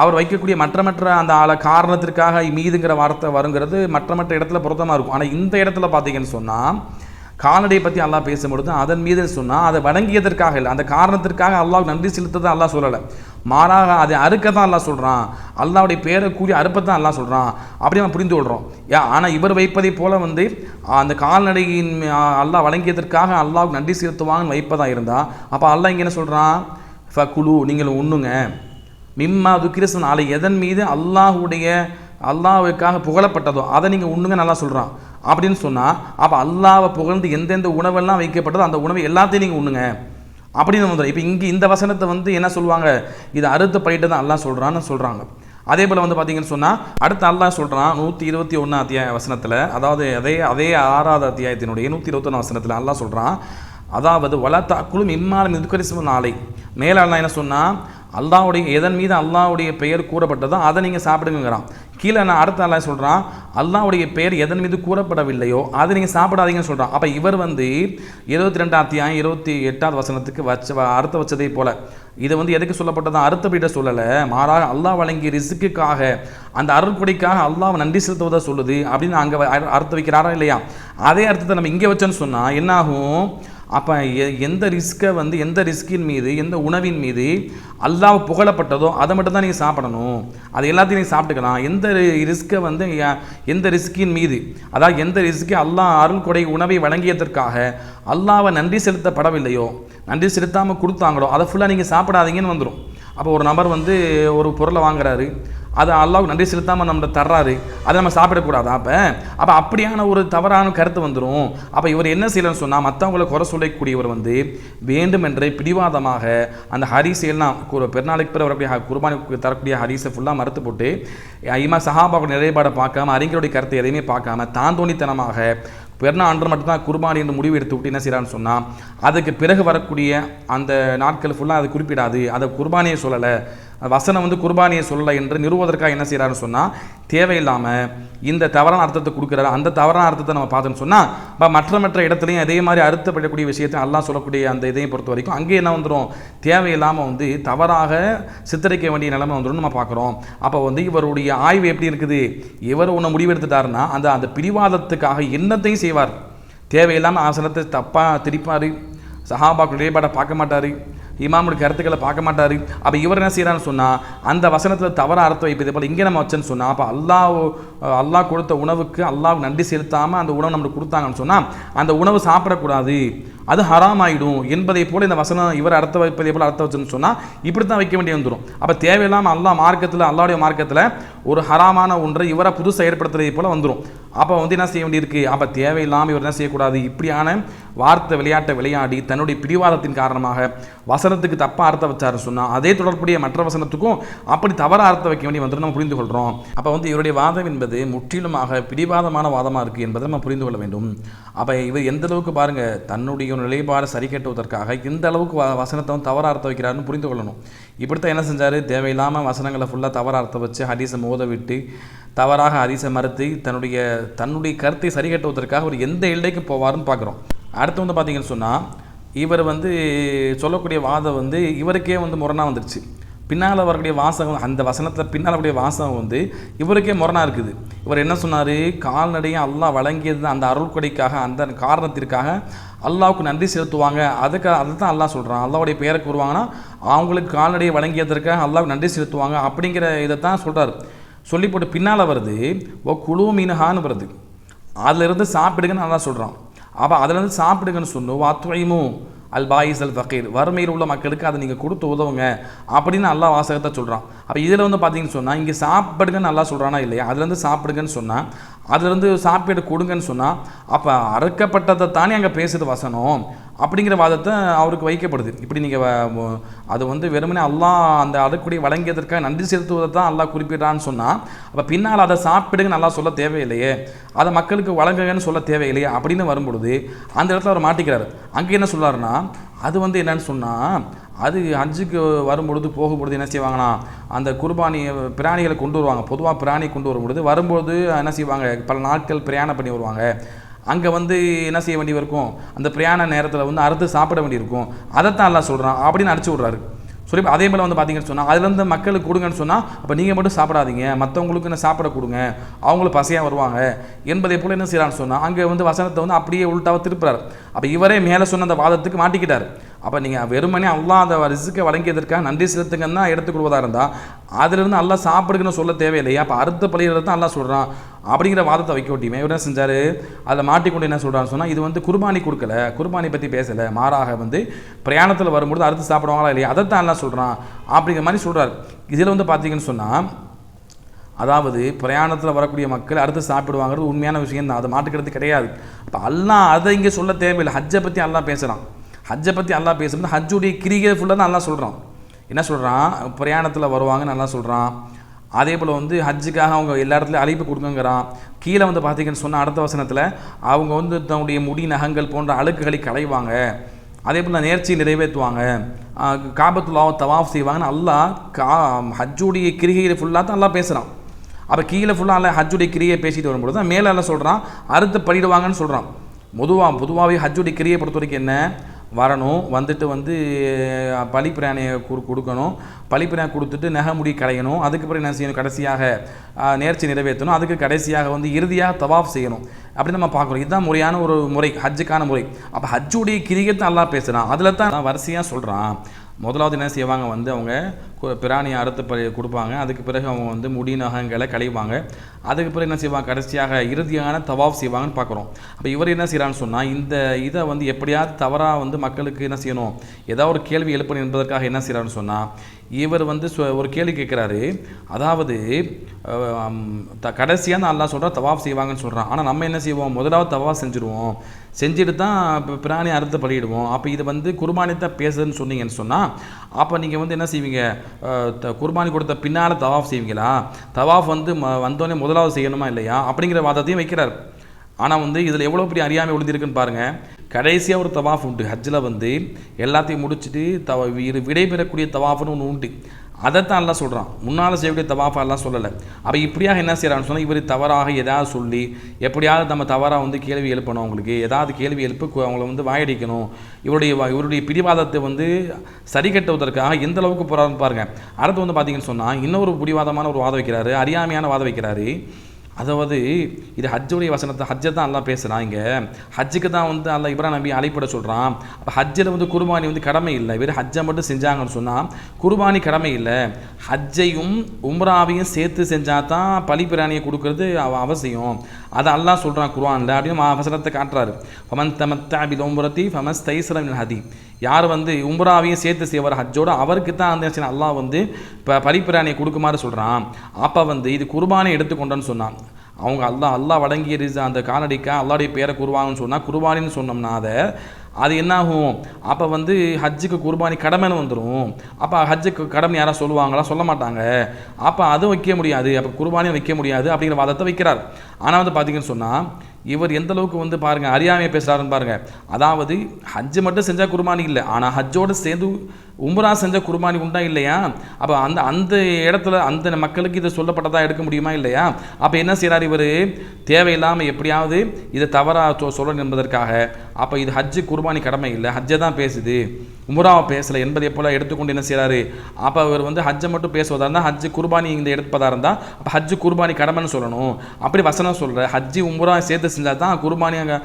அவர் வைக்கக்கூடிய மற்ற மற்ற அந்த ஆள காரணத்திற்காக மீதுங்கிற வார்த்தை வருங்கிறது மற்ற மற்ற இடத்துல பொருத்தமாக இருக்கும். ஆனால் இந்த இடத்துல பார்த்தீங்கன்னு சொன்னால் கால்நடையை பற்றி அல்லாஹ் பேசும்பொழுது அதன் மீது சொன்னால் அதை வணங்கியதற்காக இல்லை. அந்த காரணத்திற்காக அல்லாஹ் நன்றி செலுத்ததை அல்லாஹ் சொல்லலை. மாறாக அதை அறுக்க தான் அல்லாஹ் சொல்கிறான் அல்லாவுடைய பேரை கூறி அறுப்பை தான் அல்லாஹ் சொல்கிறான் அப்படி நம்ம புரிந்து கொள்கிறோம் யா ஆனால் இவர் வைப்பதை போல வந்து அந்த கால்நடையின் அல்லாஹ் வழங்கியதற்காக அல்லாஹ் நன்றி செலுத்துவாங்கன்னு வைப்பதாக இருந்தால் அப்போ அல்லாஹ் இங்கே என்ன சொல்கிறான் ஃப குழு நீங்கள் உண்ணுங்க. மிம்மா துக்கிரசன் ஆலை எதன் மீது அல்லாஹுடைய அல்லாஹ்வுக்காக புகழப்பட்டதோ அதை நீங்கள் உண்ணுங்க நல்லா சொல்கிறான் அப்படின்னு சொன்னால் அப்போ அல்லாவை புகழ்ந்து எந்தெந்த உணவெல்லாம் வைக்கப்பட்டதோ அந்த உணவை எல்லாத்தையும் நீங்கள் உண்ணுங்க. அப்படின்னு வந்துடும் இப்போ இங்கே இந்த வசனத்தை வந்து என்ன சொல்லுவாங்க? இது அறுத்து பயிட்டு தான் எல்லாம் சொல்கிறான்னு சொல்கிறாங்க அதே போல் வந்து பார்த்தீங்கன்னு சொன்னால் அடுத்து அல்லாஹ் சொல்கிறான் நூற்றி இருபத்தி ஒன்று அத்தியாய வசனத்தில் அதாவது அதே அதே ஆறாவது அத்தியாயத்தினுடைய நூற்றி இருபத்தொன்று வசனத்தில் அல்லாஹ் சொல்கிறான் அதாவது வளத்தா குழு இம்மாலும் இதுக்கரிசம் நாளை. மேலே என்ன சொன்னால் அல்லாவுடைய எதன் மீது அல்லாவுடைய பெயர் கூறப்பட்டதோ அதை நீங்கள் சாப்பிடுங்கிறான் கீழே நான் அடுத்த அல்லா சொல்கிறான் அல்லாவுடைய பெயர் எதன் மீது கூறப்படவில்லையோ அதை நீங்கள் சாப்பிடாதீங்கன்னு சொல்கிறான் அப்போ இவர் வந்து இருபத்தி ரெண்டாம் அத்தியாயம் இருபத்தி எட்டாவது வசனத்துக்கு வச்ச அறுத்த அர்த்தம் வச்சதை போல. இது வந்து எதுக்கு சொல்லப்பட்டதா? அர்த்தப்பீட சொல்லலை. மாறாக அல்லாஹ் வழங்கிய ரிசுக்குக்காக அந்த அருள்கொடைக்காக அல்லாஹ் நன்றி செலுத்துவதாக சொல்லுது அப்படின்னு அங்கே அறுத்து வைக்கிறாரா இல்லையா? அதே அர்த்தத்தை நம்ம இங்கே வச்சோன்னு சொன்னால் என்னாகும்? அப்போ எந்த ரிஸ்க்கை வந்து எந்த ரிஸ்கின் மீது எந்த உணவின் மீது அல்லாஹ் புகழப்பட்டதோ அதை மட்டும் தான் நீங்கள் சாப்பிடணும். அது எல்லாத்தையும் நீங்கள் சாப்பிட்டுக்கலாம். எந்த ரிஸ்க்கை வந்து எந்த ரிஸ்கின் மீது அதாவது எந்த ரிஸ்க்கு அல்லாஹ் அருள் கொடை உணவை வழங்கியதற்காக அல்லாவை நன்றி செலுத்தப்படவில்லையோ நன்றி செலுத்தாமல் கொடுத்தாங்களோ அதை ஃபுல்லாக நீங்கள் சாப்பிடாதீங்கன்னு வந்துடும் அப்போ ஒரு நபர் வந்து ஒரு பொருளை வாங்குறாரு. அதை அல்லாவுக்கு நன்றி செலுத்தாமல் நம்மளை தர்றாரு. அதை நம்ம சாப்பிடக்கூடாது அப்போ? அப்போ அப்படியான ஒரு தவறான கருத்து வந்துடும் அப்போ இவர் என்ன செய்யலன்னு சொன்னால் மற்றவங்களை குறை சொல்லக்கூடியவர் வந்து வேண்டுமென்றே பிடிவாதமாக அந்த ஹரிசையெல்லாம் பெருநாளைக்கு பிறகு வரக்கூடிய குர்பானி தரக்கூடிய ஹரிசை ஃபுல்லாக மறுத்து போட்டு ஐமா சஹாபாவோட நிறைபாடை பார்க்காம அறிஞருடைய கருத்தை எதையுமே பார்க்காம தான் தோணித்தனமாக பெருநா அன்று மட்டும்தான் குர்பானி என்று முடிவு எடுத்து விட்டு என்ன செய்கிறான்னு சொன்னால் அதுக்கு பிறகு வரக்கூடிய அந்த நாட்கள் ஃபுல்லாக அது குறிப்பிடாது. அதை குர்பானியை சொல்லலை. வசனம் வந்து குர்பானியை சொல்லலை என்று நிறுவுவதற்காக என்ன செய்கிறாருன்னு சொன்னால் தேவையில்லாமல் இந்த தவறான அர்த்தத்தை கொடுக்குறாரு. அந்த தவறான அர்த்தத்தை நம்ம பார்த்தோன்னு சொன்னால் இப்போ மற்ற மற்ற இடத்துலையும் அதே மாதிரி அறுத்தப்படக்கூடிய விஷயத்தை எல்லாம் சொல்லக்கூடிய அந்த இதையும் பொறுத்த வரைக்கும் அங்கே என்ன வந்துடும் தேவையில்லாமல் வந்து தவறாக சித்தரிக்க வேண்டிய நிலைமை வந்துடும் நம்ம பார்க்குறோம். அப்போ வந்து இவருடைய ஆய்வு எப்படி இருக்குது? இவர் ஒன்று முடிவெடுத்துட்டாருன்னா அந்த அந்த பிடிவாதத்துக்காக என்னத்தையும் செய்வார். தேவையில்லாமல் ஆசனத்தை தப்பாக திரிப்பார். சஹாபாக்கள் நிலைப்பாடை பார்க்க மாட்டார். இமாமுடைய கருத்துக்களை பார்க்க மாட்டார். அப்போ இவர் என்ன செய்கிறான்னு சொன்னால் அந்த வசனத்தில் தவற அர்த்தம் வைப்பது போல் இங்கே நம்ம வச்சேன்னு சொன்னால் அப்போ அல்லாஹ் அல்லாஹ் கொடுத்த உணவுக்கு அல்லாஹ் நன்றி செலுத்தாமல் அந்த உணவு நம்மளுக்கு கொடுத்தாங்கன்னு சொன்னால் அந்த உணவு சாப்பிடக்கூடாது. அது ஹராம் ஆகிடும் என்பதை போல் இந்த வசனம் இவர் அர்த்தம் வைப்பதை போல் அர்த்தம் வச்சுன்னு சொன்னால் இப்படி தான் வைக்க வேண்டிய வந்துடும் அப்போ தேவையில்லாமல் அல்லா மார்க்கத்தில் அல்லாவுடைய மார்க்கத்தில் ஒரு ஹராமான ஒன்றை இவரை புதுசாக ஏற்படுத்துறதை போல் வந்துடும் அப்போ வந்து என்ன செய்ய வேண்டியிருக்கு? அப்போ தேவையில்லாமல் இவர் என்ன செய்யக்கூடாது? இப்படியான வார்த்தை விளையாட்டை விளையாடி தன்னுடைய பிடிவாதத்தின் காரணமாக வசனத்துக்கு தப்பாக அர்த்தம் வச்சாரு சொன்னால் அதே தொடர்புடைய மற்ற வசனத்துக்கும் அப்படி தவறாக அர்த்தம் வைக்க வேண்டிய வந்து நம்ம புரிந்து கொள்கிறோம் அப்போ வந்து இவருடைய வாதம் என்பது முற்றிலுமாக பிடிவாதமான வாதமாக இருக்குது என்பதை நம்ம புரிந்து கொள்ள வேண்டும். அப்போ இவர் எந்த அளவுக்கு பாருங்கள் தன்னுடைய நிலைப்பாடு சரி கட்டுவதற்காக இந்த அளவுக்கு வ- வசனத்தை வந்து தவறாக அர்த்தம் வைக்கிறாருன்னு புரிந்து கொள்ளணும். இப்படித்தான் என்ன செஞ்சார்? தேவையில்லாமல் வசனங்களை ஃபுல்லாக தவறாக அர்த்தம் வச்சு ஹரிசை மோத விட்டு தவறாக ஹரிசை மறுத்து தன்னுடைய தன்னுடைய கருத்தை சரி கட்டுவதற்காக அவர் எந்த எல்லைக்கு போவாருன்னு பார்க்குறோம் அடுத்து வந்து பார்த்தீங்கன்னு சொன்னால் இவர் வந்து சொல்லக்கூடிய வாதம் வந்து இவருக்கே வந்து முரணாக வந்துருச்சு. பின்னால் வரக்கூடிய வாசகம் அந்த வசனத்தில் பின்னால் வரக்கூடிய வாசகம் வந்து இவருக்கே முரணாக இருக்குது. இவர் என்ன சொன்னார்? கால்நடையும் அல்லாஹ் வழங்கியது அந்த அருள் கொடைக்காக அந்த காரணத்திற்காக அல்லாவுக்கு நன்றி செலுத்துவாங்க. அதுக்கு அதை தான் அல்லாஹ் சொல்கிறான் அல்லாவுடைய பெயருக்கு வருவாங்கன்னா அவங்களுக்கு கால்நடையை வழங்கியதற்காக அல்லாவுக்கு நன்றி செலுத்துவாங்க அப்படிங்கிற இதை தான் சொல்கிறார் சொல்லி போட்டு பின்னால் வருது ஓ குழு மீனஹான்னு வருது. அதிலிருந்து சாப்பிடுங்கன்னு நல்லா சொல்கிறான் அப்போ அதுலேருந்து சாப்பிடுங்கன்னு சொன்னோம். வாத்துவைமோ அல் பாயிஸ் அல் ஃபக்கீர் வறுமையில் உள்ள மக்களுக்கு அதை நீங்கள் கொடுத்து உதவுங்க அப்படின்னு நல்லா வாசகத்தை சொல்கிறான் அப்போ இதில் வந்து பார்த்தீங்கன்னு சொன்னால் இங்கே சாப்பிடுங்கன்னு நல்லா சொல்கிறானா இல்லையா? அதுலேருந்து சாப்பிடுங்கன்னு சொன்னால் அதுலேருந்து சாப்பிடு கொடுங்கன்னு சொன்னால் அப்போ அறுக்கப்பட்டதை தானே அங்கே பேசுது வசனம் அப்படிங்கிற வாதத்தை அவருக்கு வைக்கப்படுது. இப்படி நீங்கள் அது வந்து வெறுமனே அல்லாஹ் அந்த அறுக்குடி வழங்கியதற்காக நன்றி செலுத்துவதை தான் அல்லாஹ் குறிப்பிடுறான்னு சொன்னால் அப்போ பின்னால் அதை சாப்பிடுங்க நல்லா சொல்ல தேவையில்லையே அதை மக்களுக்கு வழங்குங்கன்னு சொல்ல தேவையில்லையே அப்படின்னு வரும்பொழுது அந்த இடத்துல அவர் மாட்டிக்கிறார். அங்கே என்ன சொல்லாருன்னா அது வந்து என்னன்னு சொன்னால் அது ஹஜ்ஜுக்கு வரும்பொழுது போகும்பொழுது என்ன செய்வாங்கன்னா அந்த குர்பானி பிராணிகளை கொண்டு வருவாங்க. பொதுவாக பிராணி கொண்டு வரும்பொழுது வரும்போது என்ன செய்வாங்க பல நாட்கள் பிரயாணம் பண்ணி வருவாங்க. அங்கே வந்து என்ன செய்ய வேண்டியிருக்கும் அந்த பிரயாண நேரத்தில் வந்து அறுத்து சாப்பிட வேண்டியிருக்கும் அதைத்தான் எல்லாம் சொல்கிறான் அப்படின்னு அடிச்சு விட்றாரு. சொல்லி அதே போல் வந்து பார்த்தீங்கன்னு சொன்னால் அதுலேருந்து மக்களுக்கு கொடுங்கன்னு சொன்னால் அப்போ நீங்கள் மட்டும் சாப்பிடாதீங்க. மற்றவங்களுக்கு என்ன சாப்பிட கொடுங்க. அவங்களும் பசியாக வருவாங்க. என்பதை போல் என்ன செய்கிறான்னு சொன்னால் அங்கே வந்து வசனத்தை வந்து அப்படியே உள்டாவை திருப்புறாரு. அப்போ இவரே மேலே சொன்ன அந்த வாதத்துக்கு மாட்டிக்கிட்டார். அப்போ நீங்கள் வெறுமனே அல்லா அந்த ரிசுக்கை வழங்கியதற்காக நன்றி செலுத்துங்கன்னு தான் எடுத்துக்கொள்வதாக இருந்தால் அதிலிருந்து அல்லாஹ் சாப்பிடுக்குன்னு சொல்ல தேவையில்லையா? அப்போ அறுத்த பள்ளியில் தான் அல்லாஹ் சொல்கிறான் அப்படிங்கிற வாதத்தை வைக்க ஒட்டியுமே இவர் என்ன செஞ்சார்? அதில் மாட்டிக்கொண்டு என்ன சொல்கிறான்னு சொன்னால் இது வந்து குர்பானி கொடுக்கல. குர்பானி பற்றி பேசலை. மாறாக வந்து பிரயாணத்தில் வரும்பொழுது அறுத்து சாப்பிடுவாங்களா இல்லையா? அதைத்தான் எல்லாம் சொல்கிறான் அப்படிங்கிற மாதிரி சொல்கிறார் இதில் வந்து பார்த்தீங்கன்னு சொன்னால் அதாவது பிரயாணத்தில் வரக்கூடிய மக்கள் அடுத்து சாப்பிடுவாங்கிறது உண்மையான விஷயம் தான் அது மாட்டுக்கிறது கிடையாது. அப்போ அல்லா அதை இங்கே சொல்ல தேவையில்லை. ஹஜ்ஜை பற்றி அல்லாஹ் பேசுகிறான் ஹஜ்ஜை பற்றி நல்லா பேசுகிறது ஹஜ்ஜுடைய கிரிகை ஃபுல்லாக தான் சொல்கிறான் என்ன சொல்கிறான் பிரயாணத்தில் வருவாங்கன்னு நல்லா சொல்கிறான் அதே போல் வந்து ஹஜ்ஜுக்காக அவங்க எல்லா இடத்துலையும் அழைப்பு கொடுங்கங்கிறான். கீழே வந்து பார்த்தீங்கன்னு சொன்ன அடுத்த வசனத்தில் அவங்க வந்து தன்னுடைய முடி நகங்கள் போன்ற அழுக்குகளை களைவாங்க. அதே போல் நேர்ச்சியை நிறைவேற்றுவாங்க. காபத்துல்லாவை தவாஃப் செய்வாங்கன்னு நல்லா கா ஹஜ்ஜுடைய கிரிகையில் ஃபுல்லாக தான் நல்லா பேசுகிறான் அப்போ கீழே ஃபுல்லாக அல்ல ஹஜ்ஜுடைய கிரியை பேசிட்டு வரும்பொழுது தான் மேலே எல்லாம் சொல்கிறான் அறுத்து பண்ணிடுவாங்கன்னு சொல்கிறான் பொதுவாக பொதுவாகவே ஹஜ்ஜுடைய கிரியை பொறுத்த வரைக்கும் என்ன? வரணும். வந்துட்டு வந்து பழிப்பிராணியை பலிப்பிராணியை கொடு கொடுக்கணும். பலிப்பிராணி கொடுத்துட்டு நெகமுடி முடி களையணும். அதுக்கப்புறம் என்ன செய்யணும்? கடைசியாக நேர்ச்சி நிறைவேற்றணும். அதுக்கு கடைசியாக வந்து இறுதியாக தவாஃப் செய்யணும். அப்படின்னு நம்ம பார்க்குறோம் இதுதான் முறையான ஒரு முறை ஹஜ்ஜுக்கான முறை. அப்போ ஹஜ்ஜுடைய கிரிகத்தை நல்லா பேசுகிறான் அதில் தான் நான் வரிசையாக சொல்கிறான் முதலாவது என்ன செய்வாங்க வந்து அவங்க கு- பிராணியை அறுத்து ப கொடுப்பாங்க. அதுக்கு பிறகு அவங்க வந்து முடி நகங்களை கழிவாங்க அதுக்கு பிறகு என்ன செய்வாங்க? கடைசியாக இறுதியான தவாஃப் செய்வாங்கன்னு பார்க்குறோம். அப்போ இவர் என்ன செய்கிறான்னு சொன்னால் இந்த இதை வந்து எப்படியாவது தவறாக வந்து மக்களுக்கு என்ன செய்யணும்? ஏதாவது ஒரு கேள்வி எழுப்பணும் என்பதற்காக என்ன செய்கிறான்னு சொன்னால் இவர் வந்து சொ- ஒரு கேள்வி கேட்குறாரு. அதாவது கடைசியாக நான் அல்லாஹ் சொல்கிறா தவாஃப் செய்வாங்கன்னு சொல்கிறான் ஆனால் நம்ம என்ன செய்வோம்? முதலாவது தவாஃப் செஞ்சுருவோம். செஞ்சுட்டு தான் இப்போ பிராணி அறுத்து பலியிடுவோம். அப்போ இது வந்து குர்பானித்தான் பேசுதுன்னு சொன்னீங்கன்னு சொன்னால் அப்போ நீங்கள் வந்து என்ன செய்வீங்க? த- குர்பானி கொடுத்த பின்னால் தவாஃப் செய்வீங்களா? தவாஃப் வந்து ம வந்தோடனே முதலாவது செய்யணுமா இல்லையா? அப்படிங்கிற வாதத்தையும் வைக்கிறார். ஆனால் வந்து இதில் எவ்வளோ பெரிய அறியாமை விழுந்திருக்குன்னு பாருங்கள் கடைசியாக ஒரு தவாஃப் உண்டு. ஹஜ்ஜில் வந்து எல்லாத்தையும் முடிச்சுட்டு தவ இரு விடைபெறக்கூடிய தவாஃப்னு ஒன்று உண்டு. அதைத்தான் எல்லாம் சொல்கிறான் முன்னால் செய்யக்கூடிய தவாஃபா எல்லாம் சொல்லலை. அப்போ இப்படியாக என்ன செய்கிறான்னு சொன்னால் இவர் தவறாக எதாவது சொல்லி எப்படியாவது நம்ம தவறாக வந்து கேள்வி எழுப்பணும் அவங்களுக்கு. ஏதாவது கேள்வி எழுப்பி அவங்கள வந்து வாயடிக்கணும். இவருடைய இவருடைய பிடிவாதத்தை வந்து சரி கட்டுவதற்காக எந்த அளவுக்கு போகிறாருன்னு பாருங்கள் அடுத்து வந்து பார்த்தீங்கன்னு சொன்னால் இன்னொரு பிடிவாதமான ஒரு வாதம் வைக்கிறாரு அறியாமையான வாதம் வைக்கிறாரு. அதாவது இது ஹஜ்ஜுடைய வசனத்தை ஹஜ்ஜை தான் எல்லாம் பேசுகிறான் இங்கே. ஹஜ்ஜுக்கு தான் வந்து அல்ல இப்ராஹிம் நபி அழைப்பிட சொல்கிறான் அப்போ ஹஜ்ஜில் வந்து குர்பானி வந்து கடமை இல்லை. வெறும் ஹஜ்ஜை மட்டும் செஞ்சாங்கன்னு சொன்னால் குர்பானி கடமை இல்லை. ஹஜ்ஜையும் உம்ராவையும் சேர்த்து செஞ்சால் தான் பலிப்பிராணியை கொடுக்கறது அவ- அவசியம். அதை அல்லாஹ் சொல்கிறான் குர்ஆனில் அப்படின்னு மா- வசனத்தை காட்டுறாரு. ஃபமன் தமத்தா அபி உம்ரதி ஃபமஸ் தைசரம் ஹதி. யார் வந்து உம்புராவையும் சேர்த்து செய்வார் ஹஜ்ஜோட அவருக்கு தான் அந்த சின்ன அல்லாஹ் வந்து இப்போ பரிப்பிராணியை கொடுக்குமாறு சொல்கிறான் அப்போ வந்து இது குர்பானை எடுத்துக்கொண்டோன்னு சொன்னான். அவங்க அல்லாஹ் அல்லாஹ் வழங்கிய அந்த காலடிக்கா அல்லாடைய பேரை குருவாங்கன்னு சொன்னால் குருபானின்னு சொன்னோம்னா அதை அது என்னாகும்? அப்போ வந்து ஹஜ்ஜுக்கு குர்பானி கடமைன்னு வந்துடும் அப்போ ஹஜ்ஜுக்கு கடமை யாராவது சொல்லுவாங்களா? சொல்ல மாட்டாங்க. அப்போ அதுவும் வைக்க முடியாது. அப்போ குர்பானியும் வைக்க முடியாது அப்படிங்கிற வாதத்தை வைக்கிறார். ஆனால் வந்து பார்த்தீங்கன்னு சொன்னால் இவர் எந்த அளவுக்கு வந்து பாருங்கள் அறியாமையை பேசுகிறாருன்னு பாருங்கள் அதாவது ஹஜ்ஜு மட்டும் செஞ்சால் குர்பானி இல்லை. ஆனால் ஹஜ்ஜோடு சேர்ந்து உம்ரா செஞ்ச குர்பானி உண்டா இல்லையா? அப்போ அந்த அந்த இடத்துல அந்த மக்களுக்கு இதை சொல்லப்பட்டதாக எடுக்க முடியுமா இல்லையா? அப்போ என்ன செய்கிறார் இவர்? தேவையில்லாமல் எப்படியாவது இதை தவறாக சொல்லணும் என்பதற்காக. அப்போ இது ஹஜ்ஜு குர்பானி கடமை இல்லை. ஹஜ்ஜை தான் பேசுது. உம்ராவை பேசலை என்பதை போல எடுத்துக்கொண்டு என்ன செய்கிறாரு அப்போ அவர் வந்து ஹஜ்ஜை மட்டும் பேசுவதாக இருந்தால் ஹஜ்ஜு குர்பானி இந்த எடுப்பதாக இருந்தால் அப்போ ஹஜ்ஜு குர்பானி கடமைன்னு சொல்லணும். அப்படி வசனம் சொல்கிற ஹஜ்ஜி உம்ரா சேர்த்து செஞ்சால் தான் குர்பானி அங்கே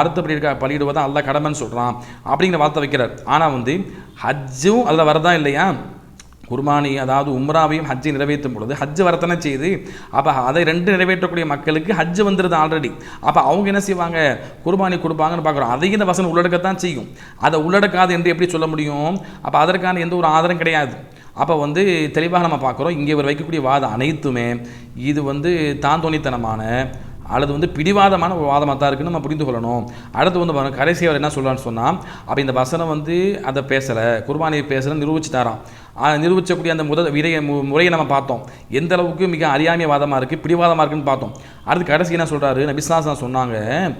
அறுத்தப்படி இருக்க பலியிடுவதா அல்ல கடமைன்னு சொல்கிறான் அப்படிங்கிற வார்த்தை வைக்கிறார். ஆனால் வந்து ஹஜ்ஜு ஹஜ்ஜும் அதில் வரதான் இல்லையா? குர்பானி அதாவது உம்ராவையும் ஹஜ்ஜை நிறைவேற்றும் பொழுது ஹஜ்ஜு வரத்தனை செய்து அப்போ அதை ரெண்டு நிறைவேற்றக்கூடிய மக்களுக்கு ஹஜ்ஜு வந்துடுது ஆல்ரெடி அப்போ அவங்க என்ன செய்வாங்க? குர்பானி கொடுப்பாங்கன்னு பார்க்குறோம். அதையும் இந்த வசனம் உள்ளடக்கத்தான் செய்யும். அதை உள்ளடக்காது என்று எப்படி சொல்ல முடியும்? அப்போ அதற்கான எந்த ஒரு ஆதாரம் கிடையாது. அப்போ வந்து தெளிவாக நம்ம பார்க்குறோம். இங்கே இவர் வைக்கக்கூடிய வாதம் அனைத்துமே இது வந்து தாந்தோணித்தனமான அல்லது வந்து பிடிவாதமான ஒரு வாதமாக தான் இருக்குன்னு நம்ம புரிந்து கொள்ளணும். அடுத்து வந்து பாருங்க கடைசி அவர் என்ன சொல்கிறான்னு சொன்னால் அப்போ இந்த வசனம் வந்து அதை பேசலை குர்பானியை பேசலை நிரூபிச்சுட்டாராம். நிரூபிக்கக்கூடிய நிரூபிச்சக்கூடிய அந்த முதல் விதைய மு- முறையை நம்ம பார்த்தோம். எந்த அளவுக்கு மிக அறியாமை வாதமாக இருக்குது பிடிவாதமாக இருக்குன்னு பார்த்தோம். அடுத்து கடைசி என்ன சொல்கிறாரு நபிஸ்லாசன் சொன்னாங்க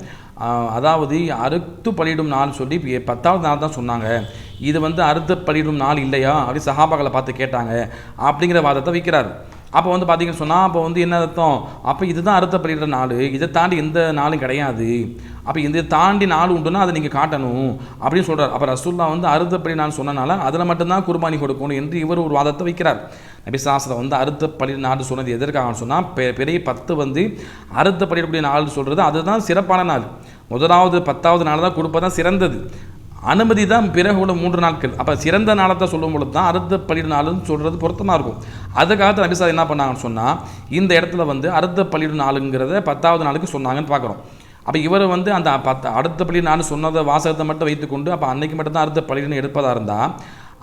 அதாவது அறுத்து பலியிடும் நாள் சொல்லி பத்தாவது நாள் தான் சொன்னாங்க. இது வந்து அறுத்து பலியிடும் நாள் இல்லையா அப்படி சஹாபாக்களை பார்த்து கேட்டாங்க அப்படிங்கிற வாதத்தை வைக்கிறார். அப்போ வந்து பார்த்தீங்கன்னு சொன்னால் அப்போ வந்து என்ன அர்த்தம்? அப்போ இதுதான் அறுத்த நாள். இதை தாண்டி எந்த நாளும் கிடையாது. அப்போ இதை தாண்டி நாள் உண்டுன்னா அதை நீங்கள் காட்டணும். அப்படின்னு சொல்கிறார் அப்போ ரசூல்லா வந்து அறுத்தப்படி நான் சொன்னனால அதில் மட்டும்தான் குர்பானி கொடுக்கணும் என்று இவர் ஒரு வாதத்தை வைக்கிறார். நபி சாஸ்திரம் வந்து அறுத்த படி நாடு சொன்னது எதற்காகன்னு சொன்னால் பெ- பெரிய பத்து வந்து அறுத்த பலியிடக்கூடிய நாள் சொல்கிறது அதுதான் சிறப்பான நாள். முதலாவது பத்தாவது நாள் தான் கொடுப்பதான் சிறந்தது. அனுமதி தான் பிறகு உள்ள மூன்று நாட்கள். அப்போ சிறந்த நாளத்தை சொல்லும் பொழுது தான் அறுத்த பள்ளியிட நாளுன்னு சொல்கிறது பொருத்தமாக இருக்கும். அதுக்காக நபிசார் என்ன பண்ணாங்கன்னு சொன்னால் இந்த இடத்துல வந்து அறுத்த பள்ளியிட நாளுங்கிறத பத்தாவது நாளுக்கு சொன்னாங்கன்னு பார்க்குறோம் அப்போ இவர் வந்து அந்த பத்து அடுத்த பள்ளி நான் சொன்னதை வாசகத்தை மட்டும் வைத்துக்கொண்டு அப்போ அன்னைக்கு மட்டும் தான் அறுத்த எடுப்பதாக இருந்தால்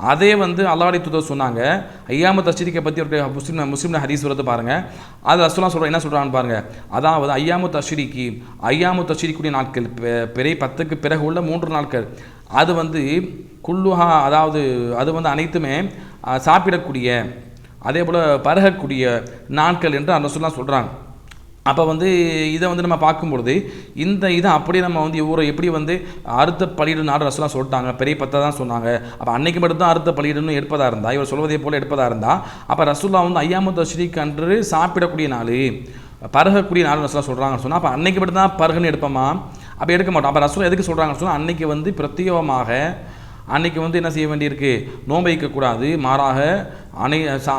அதே வந்து அல்லாடி தூதர் சொன்னாங்க ஐயாம தஷ்ரீக்கை பற்றி அவருடைய முஸ்லீம் முஸ்லீம் ஹதீஸ் வரது பாருங்கள் அது ரசூலா சொல்கிற என்ன சொல்கிறான்னு பாருங்கள் அதாவது ஐயாமு தஷ்ரீக்கு ஐயாமு தஷ்ரீக்குடைய நாட்கள் பெ- பத்துக்கு பிறகு உள்ள மூன்று நாட்கள். அது வந்து குல்லுஹா அதாவது அது வந்து அனைத்துமே சாப்பிடக்கூடிய அதே போல் பருகக்கூடிய நாட்கள் என்று அந்த சொல்லலாம் சொல்கிறாங்க அப்போ வந்து இதை வந்து நம்ம பார்க்கும்பொழுது இந்த இதை அப்படியே நம்ம வந்து இவரை எப்படி வந்து அறுத்த பலியிடு நாடு ரசலாம் சொல்லிட்டாங்க. பெரிய பத்தை தான் சொன்னாங்க. அப்போ அன்னைக்கு மட்டும்தான் அறுத்த பலியிடுன்னு எடுப்பதாக இருந்தால் இவர் சொல்வதே போல் எடுப்பதாக இருந்தால் அப்போ ரசுல்லா வந்து ஐயாமத்து ஸ்ரீக்கு அன்று சாப்பிடக்கூடிய நாள் பருகக்கூடிய நாள் ரசூலா சொல்கிறாங்கன்னு சொன்னால் அப்போ அன்னைக்கு மட்டும்தான் பருகன்னு எடுப்போமா? அப்போ எடுக்க மாட்டோம். அப்போ ரசூல் எதுக்கு சொல்கிறாங்கன்னு சொன்னால் அன்னைக்கு வந்து பிரத்யேகமாக அன்னைக்கு வந்து என்ன செய்ய வேண்டியிருக்கு? நோன்பு வைக்கக்கூடாது மாறாக அனை சா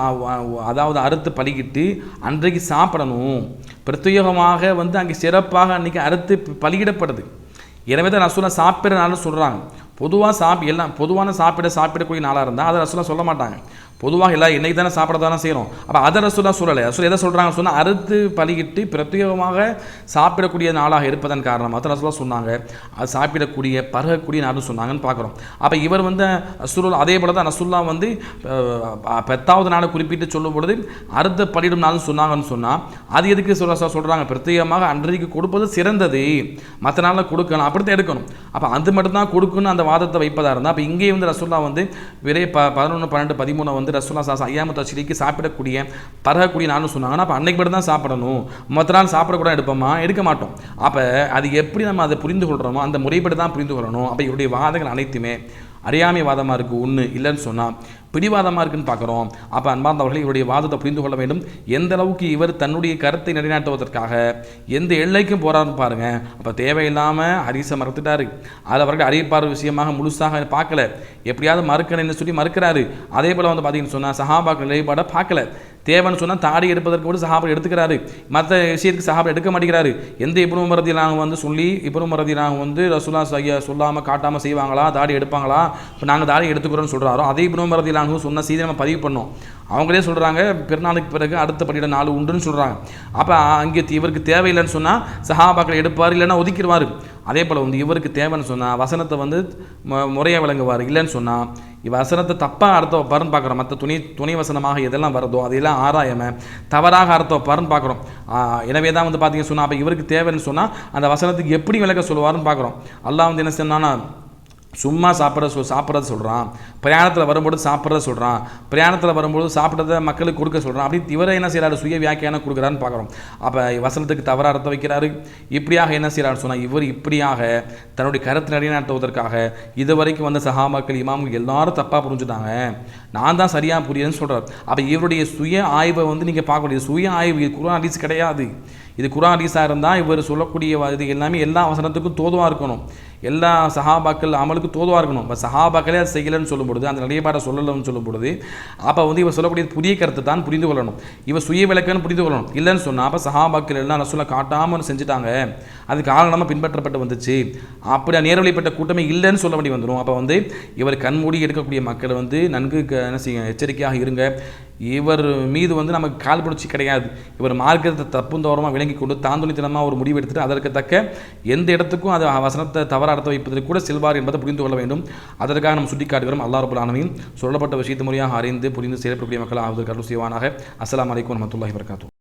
அதாவது அறுத்து பலிக்கிட்டு அன்றைக்கு சாப்பிடணும். பிரத்யேகமாக வந்து அங்கே சிறப்பாக அன்னைக்கு அறுத்து பலியிடப்படுது. எனவே தான் ரசூலா சாப்பிட்ற நாள்னு சொல்கிறாங்க பொதுவாக சாப்பி எல்லாம் பொதுவான சாப்பிட சாப்பிடக்கூடிய நாளாக இருந்தால் அதை ரசூலா சொல்ல மாட்டாங்க. பொதுவாக எல்லாம் இன்றைக்கி தானே சாப்பிட தானே செய்கிறோம் அப்போ அதை தான் சொல்லலை. ரசூல் எதை சொல்கிறாங்க சொன்னால் அறுத்து பழகிட்டு பிரத்யேகமாக சாப்பிடக்கூடிய நாளாக இருப்பதன் காரணமாக தான் ரசூலாக சொன்னாங்க. அது சாப்பிடக்கூடிய பருகக்கூடிய நாள்னு சொன்னாங்கன்னு பார்க்குறோம். அப்போ இவர் வந்து ரசூல் அதே போல தான் ரசூல்லா வந்து பத்தாவது நாளை குறிப்பிட்டு சொல்லும் பொழுது அறுத்த பலியிடும் நாள்னு சொன்னாங்கன்னு சொன்னால் அது எதுக்கு சொல்ல சொல்கிறாங்க பிரத்யேகமாக அன்றைக்கு கொடுப்பது சிறந்தது. மற்ற நாளில் கொடுக்கணும் அப்படித்தான் எடுக்கணும். அப்போ அது மட்டும்தான் கொடுக்குன்னு அந்த வாதத்தை வைப்பதாக இருந்தால் அப்போ இங்கேயே வந்து ரசூல்லா வந்து விரை ப பதினொன்று பன்னெண்டு பதிமூணு வந்து ரசூல்லா சாசா ஐயாமத்து அச்சிரிக்கு சாப்பிடக்கூடிய பரகக்கூடிய நானும் சொன்னாங்கன்னா அப்போ அன்னைக்கு மட்டும் தான் சாப்பிடணும். மற்ற நாள் சாப்பிடக்கூட எடுப்போமா? எடுக்க மாட்டோம். அப்போ அது எப்படி நம்ம அதை புரிந்து கொள்கிறோமோ அந்த முறைப்படி தான் புரிந்து கொள்ளணும். அப்போ இவருடைய வாதங்கள் அனைத்துமே அறியாமை வாதமாக இருக்குது ஒன்று இல்லைன்னு சொன்னால் பிடிவாதமாக இருக்குன்னு பார்க்குறோம். அப்போ அன்பார்ந்தவர்கள் இவருடைய வாதத்தை புரிந்து கொள்ள வேண்டும். எந்த அளவுக்கு இவர் தன்னுடைய கருத்தை நிலைநாட்டுவதற்காக எந்த எல்லைக்கும் போறாருன்னு பாருங்கள் அப்போ தேவையில்லாமல் ஹரிசை மறுத்துட்டாரு. அது அவர்கள் அறிவிப்பார் விஷயமாக முழுசாக பார்க்கல. எப்படியாவது மறுக்கணும்னு சொல்லி மறுக்கிறாரு. அதே போல் வந்து பார்த்தீங்கன்னு சொன்னால் சஹாபாக்கள் நிலைப்பாடை பார்க்கல. தேவைன்னு சொன்னால் தாடி எடுப்பதற்கு கூட சஹாபர் எடுத்துக்கிறாரு. மற்ற விஷயத்துக்கு சஹாபர் எடுக்க மாட்டேங்கிறாரு. எந்த இப்னு மரதி நாங்கள் வந்து சொல்லி இப்னு மரதி நாங்கள் வந்து ரசுல்லா செய்ய சொல்லாமல் காட்டாமல் செய்வாங்களா? தாடி எடுப்பாங்களா? இப்போ நாங்கள் தாடி எடுத்துக்கிறோம்னு சொல்கிறாரோ அதே இப்ரும் மரதிலாங்க சொன்ன சீதை நம்ம பதிவு பண்ணோம். அவங்களே சொல்கிறாங்க பெருநாளுக்கு பிறகு அடுத்த படியிட நாள் உண்டுன்னு சொல்கிறாங்க அப்போ அங்கே இவருக்கு தேவையில்லைன்னு சொன்னால் சஹாபாக்கள் எடுப்பார் இல்லைன்னா ஒதுக்கிடுவார் அதே போல் வந்து இவருக்கு தேவைன்னு சொன்னால் வசனத்தை வந்து முறையாக விளங்குவார் இல்லைன்னு சொன்னால் வசனத்தை தப்பாக அர்த்தம் வைப்பாருன்னு பார்க்குறோம் மற்ற துணி துணை வசனமாக எதெல்லாம் வருதோ அதையெல்லாம் ஆராயாமல் தவறாக அர்த்தம் வைப்பாருன்னு பார்க்குறோம் எனவே தான் வந்து பார்த்தீங்கன்னு சொன்னால் அப்போ இவருக்கு தேவைன்னு சொன்னால் அந்த வசனத்துக்கு எப்படி விளக்க சொல்லுவாருன்னு பார்க்குறோம் அல்லாஹ் வந்து என்ன சொன்னான்னா சும்மா சாப்பிட சொல் சாப்பிட்றத சொல்கிறான் பிரயாணத்தில் வரும்போது சாப்பிட்றத சொல்கிறான் பிரயாணத்தில் வரும்போது சாப்பிட்றத மக்களுக்கு கொடுக்க சொல்கிறான் அப்படி இவரை என்ன செய்கிறாரு சுய வியாக்கியானம் கொடுக்குறான்னு பார்க்குறோம். அப்போ வசனத்துக்கு தவறாக அர்த்தம் வைக்கிறாரு. இப்படியாக என்ன செய்கிறான்னு சொன்னால் இவர் இப்படியாக தன்னுடைய கருத்து நிலைநாட்டுவதற்காக இது வரைக்கும் வந்த மக்கள் இமாம்கள் எல்லாரும் தப்பாக புரிஞ்சுட்டாங்க. நான் தான் சரியாக புரியுதுன்னு சொல்கிறார் அப்போ இவருடைய சுய ஆய்வை வந்து நீங்கள் பார்க்க முடியாது சுய ஆய்வு. இது குரான் அடிஸ் கிடையாது. இது குரான் அடிஸாக இருந்தால் இவர் சொல்லக்கூடிய இது எல்லாமே எல்லா வசனத்துக்கும் தோதுவாக இருக்கணும். எல்லா சஹாபாக்கள் அமலுக்கு தோதுவாக இருக்கணும். இப்போ சஹாபாக்களே அதை செய்யலைன்னு சொல்லும் பொழுது அந்த நிலைப்பாடை சொல்லலன்னு சொல்லும் பொழுது அப்போ வந்து இவர் சொல்லக்கூடிய புதிய கருத்தை தான் புரிந்து கொள்ளணும். இவர் சுய விளக்கன்னு புரிந்து கொள்ளணும். இல்லைன்னு சொன்னால் அப்போ சஹாபாக்கள் எல்லாம் ரசூலை காட்டாமல் செஞ்சுட்டாங்க. அது காரணமாக பின்பற்றப்பட்டு வந்துச்சு. அப்படி நேர்வழிப்பட்ட கூட்டமே இல்லைன்னு சொல்ல வேண்டி வந்துடும் அப்போ வந்து இவர் கண்மூடி எடுக்கக்கூடிய மக்கள் வந்து நன்கு என்ன செய்ய எச்சரிக்கையாக இருங்க. இவர் மீது வந்து நமக்கு கால் பிடிச்சி கிடையாது. இவர் மார்க்கத்தை தப்புந்தோரமாக விளங்கி கொண்டு தாந்தொழித்தனமாக ஒரு முடிவு எடுத்துட்டு அதற்கு தக்க எந்த இடத்துக்கும் அது வசனத்தை தவற அர்த்தம் வைப்பதற்கு கூட செல்வார் என்பதை புரிந்து கொள்ள வேண்டும். அதற்காக நம்ம சுட்டிக்காட்டுகிறோம். அல்லா ரபுல் ஆலமீன் சொல்லப்பட்ட விஷயத்து முறையாக அறிந்து புரிந்து செயல்படக்கூடிய மக்கள் ஆவதற்கு அருள் செய்வானாக அஸ்லாம் அலைக்கும் வரமத்துல்லாஹி வரகாத்து